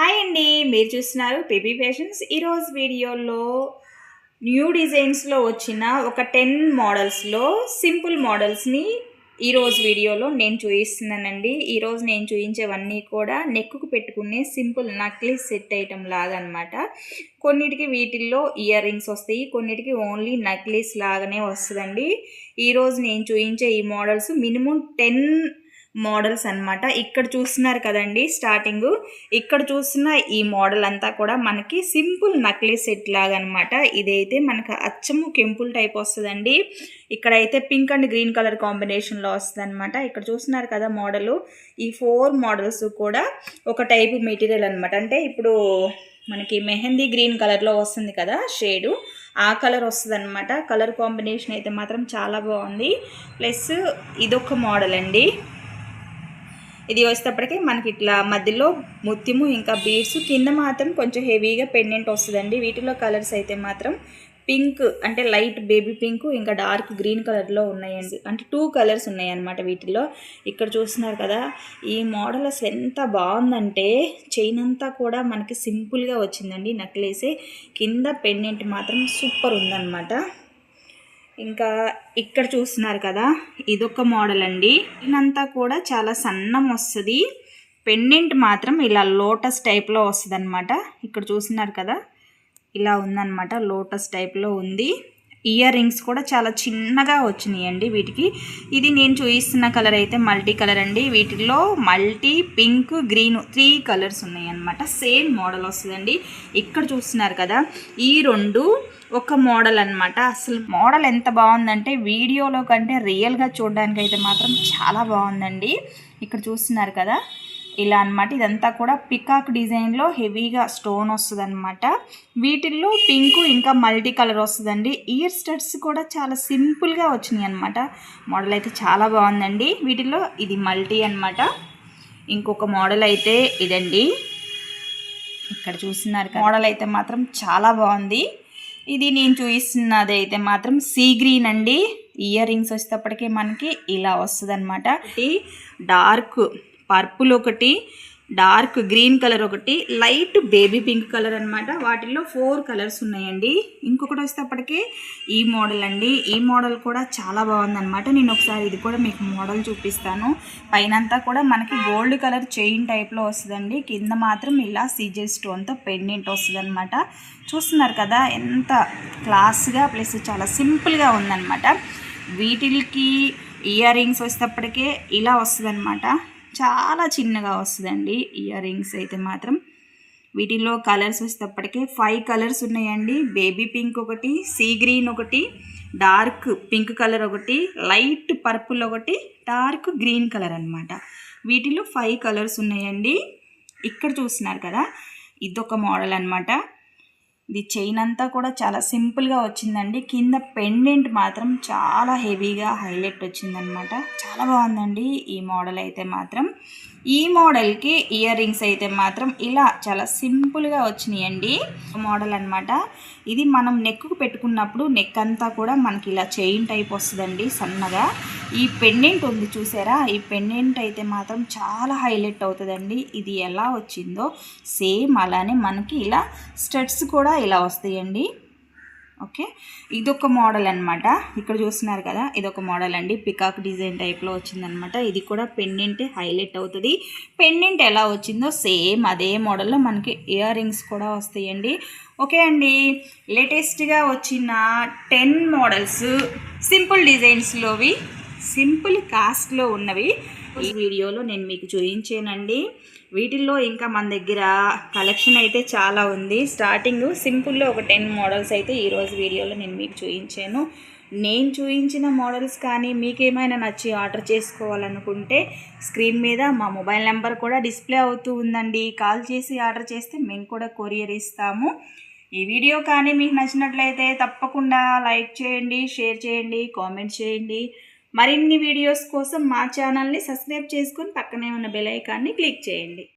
Hi అండి మీరు చూస్తున్నారు బేబీ ఫ్యాషన్స్. ఈరోజు వీడియోలో న్యూ డిజైన్స్లో వచ్చిన ఒక టెన్ మోడల్స్లో సింపుల్ మోడల్స్ని ఈరోజు వీడియోలో నేను చూపిస్తున్నానండి. ఈరోజు నేను చూపించేవన్నీ కూడా నెక్కుకు పెట్టుకునే సింపుల్ నక్లీస్ సెట్ ఐటమ్ లాగా కొన్నిటికి వీటిల్లో ఇయర్ రింగ్స్ వస్తాయి కొన్నిటికి ఓన్లీ నక్లీస్ లాగానే వస్తుందండి. ఈరోజు నేను చూపించే ఈ మోడల్స్ మినిమం టెన్ మోడల్స్ అనమాట ఇక్కడ చూస్తున్నారు కదండి స్టార్టింగ్. ఇక్కడ చూస్తున్న ఈ మోడల్ అంతా కూడా మనకి సింపుల్ నక్లీ సెట్ లాగా అనమాట ఇదైతే మనకు అచ్చము కెంపుల్ టైప్ వస్తుందండి. ఇక్కడైతే పింక్ అండ్ గ్రీన్ కలర్ కాంబినేషన్లో వస్తుంది అనమాట ఇక్కడ చూస్తున్నారు కదా మోడల్. ఈ ఫోర్ మోడల్స్ కూడా ఒక టైపు మెటీరియల్ అనమాట అంటే ఇప్పుడు మనకి మెహందీ గ్రీన్ కలర్లో వస్తుంది కదా షేడు. ఆ కలర్ వస్తుంది అనమాట కలర్ కాంబినేషన్ అయితే మాత్రం చాలా బాగుంది. ప్లస్ ఇదొక మోడల్ అండి ఇది వచ్చేటప్పటికి మనకి ఇట్లా మధ్యలో ముత్యము ఇంకా బీడ్స్ కింద మాత్రం కొంచెం హెవీగా పెండెంట్ వస్తుందండి. వీటిలో కలర్స్ అయితే మాత్రం పింక్ అంటే లైట్ బేబీ పింక్ ఇంకా డార్క్ గ్రీన్ కలర్లో ఉన్నాయండి. అంటే టూ కలర్స్ ఉన్నాయన్నమాట వీటిలో. ఇక్కడ చూస్తున్నారు కదా ఈ మోడల్ అసలు ఎంత బాగుందంటే చైన్ అంతా కూడా మనకి సింపుల్గా వచ్చిందండి. నక్లేసే కింద పెండెంట్ మాత్రం సూపర్ ఉందన్నమాట. ఇంకా ఇక్కడ చూస్తున్నారు కదా ఇదొక మోడల్ అండి. ఇదంతా కూడా చాలా సన్నం వస్తుంది. పెండెంట్ మాత్రం ఇలా లోటస్ టైప్లో వస్తుంది అనమాట ఇక్కడ చూస్తున్నారు కదా ఇలా ఉందన్నమాట లోటస్ టైప్లో ఉంది. ఇయర్ రింగ్స్ కూడా చాలా చిన్నగా వచ్చినాయండి వీటికి. ఇది నేను చూపిస్తున్న కలర్ అయితే మల్టీ కలర్ అండి. వీటిలో multi pink green three colours ఉన్నాయన్నమాట. సేమ్ మోడల్ వస్తుందండి. ఇక్కడ చూస్తున్నారు కదా ఈ రెండు ఒక మోడల్ అనమాట అసలు మోడల్ ఎంత బాగుందంటే వీడియోలో కంటే రియల్గా చూడడానికి అయితే మాత్రం చాలా బాగుందండి. ఇక్కడ చూస్తున్నారు కదా ఇలా అనమాట ఇదంతా కూడా పికాక్ డిజైన్లో హెవీగా స్టోన్ వస్తుంది అనమాట వీటిల్లో పింక్ ఇంకా మల్టీ కలర్ వస్తుందండి. ఇయర్ స్టడ్స్ కూడా చాలా సింపుల్గా వచ్చినాయి అనమాట మోడల్ అయితే చాలా బాగుందండి. వీటిల్లో ఇది మల్టీ అనమాట ఇంకొక మోడల్ అయితే ఇదండి. ఇక్కడ చూస్తున్నారు మోడల్ అయితే మాత్రం చాలా బాగుంది. ఇది నేను చూపిస్తున్నది అయితే మాత్రం సీ గ్రీన్ అండి. ఇయర్ రింగ్స్ వచ్చేటప్పటికి మనకి ఇలా వస్తుంది అనమాట డార్క్ పర్పుల్ ఒకటి డార్క్ గ్రీన్ కలర్ ఒకటి లైట్ బేబీ పింక్ కలర్ అనమాట వాటిల్లో ఫోర్ కలర్స్ ఉన్నాయండి. ఇంకొకటి వచ్చేటప్పటికి ఈ మోడల్ అండి. ఈ మోడల్ కూడా చాలా బాగుందన్నమాట. నేను ఒకసారి ఇది కూడా మీకు మోడల్ చూపిస్తాను. పైనంతా కూడా మనకి గోల్డ్ కలర్ చైన్ టైప్లో వస్తుందండి. కింద మాత్రం ఇలా సీజర్ స్టోన్తో పెండెంట్ వస్తుందన్నమాట. చూస్తున్నారు కదా ఎంత క్లాస్గా ప్లస్ చాలా సింపుల్గా ఉందన్నమాట. వీటికి ఇయర్ రింగ్స్ వచ్చేటప్పటికే ఇలా వస్తుందన్నమాట. చాలా చిన్నగా వస్తుందండి ఇయర్ రింగ్స్ అయితే మాత్రం. వీటిలో కలర్స్ వచ్చేటప్పటికే ఫైవ్ కలర్స్ ఉన్నాయండి. బేబీ పింక్ ఒకటి సీ గ్రీన్ ఒకటి డార్క్ పింక్ కలర్ ఒకటి లైట్ పర్పుల్ ఒకటి డార్క్ గ్రీన్ కలర్ అనమాట వీటిలో ఫైవ్ కలర్స్ ఉన్నాయండి. ఇక్కడ చూస్తున్నారు కదా ఇదొక మోడల్ అనమాట ఇది చైన్ అంతా కూడా చాలా సింపుల్గా వచ్చిందండి. కింద పెండెంట్ మాత్రం చాలా హెవీగా హైలైట్ వచ్చిందనమాట చాలా బాగుందండి ఈ మోడల్ అయితే మాత్రం. ఈ మోడల్కి ఇయర్ రింగ్స్ అయితే మాత్రం ఇలా చాలా సింపుల్గా వచ్చినాయండి. మోడల్ అనమాట ఇది మనం నెక్కు పెట్టుకున్నప్పుడు నెక్ అంతా కూడా మనకి ఇలా చైన్ టైప్ వస్తుందండి సన్నగా. ఈ పెండెంట్ ఉంది చూసారా? ఈ పెండెంట్ అయితే మాత్రం చాలా హైలైట్ అవుతుందండి. ఇది ఎలా వచ్చిందో సేమ్ అలానే మనకి ఇలా స్టడ్స్ కూడా ఇలా వస్తాయండి. ఓకే? ఇదొక మోడల్ అనమాట ఇక్కడ చూస్తున్నారు కదా ఇదొక మోడల్ అండి. పికాక్ డిజైన్ టైప్లో వచ్చిందనమాట ఇది కూడా పెండెంట్ హైలైట్ అవుతుంది. పెండెంట్ ఎలా వచ్చిందో సేమ్ అదే మోడల్లో మనకి ఇయర్ రింగ్స్ కూడా వస్తాయండి. ఓకే అండి లేటెస్ట్గా వచ్చిన టెన్ మోడల్స్ సింపుల్ డిజైన్స్లోవి సింపుల్ కాస్ట్లో ఉన్నవి. ఈ వీడియోలో నేను మీకు చూపించానండి. వీటిల్లో ఇంకా మన దగ్గర కలెక్షన్ అయితే చాలా ఉంది. స్టార్టింగ్ సింపుల్లో ఒక టెన్ మోడల్స్ అయితే ఈరోజు వీడియోలో నేను మీకు చూపించాను. నేను చూపించిన మోడల్స్ కానీ మీకు ఏమైనా నచ్చి ఆర్డర్ చేసుకోవాలనుకుంటే స్క్రీన్ మీద మా మొబైల్ నెంబర్ కూడా డిస్ప్లే అవుతూ ఉందండి. కాల్ చేసి ఆర్డర్ చేస్తే మేము కూడా కొరియర్ ఇస్తాము. ఈ వీడియో కానీ మీకు నచ్చినట్లయితే తప్పకుండా లైక్ చేయండి షేర్ చేయండి కామెంట్ చేయండి. మరిన్ని వీడియోస్ కోసం మా ఛానల్ని సబ్స్క్రైబ్ చేసుకొని పక్కనే ఉన్న బెల్ ఐకాన్ని క్లిక్ చేయండి.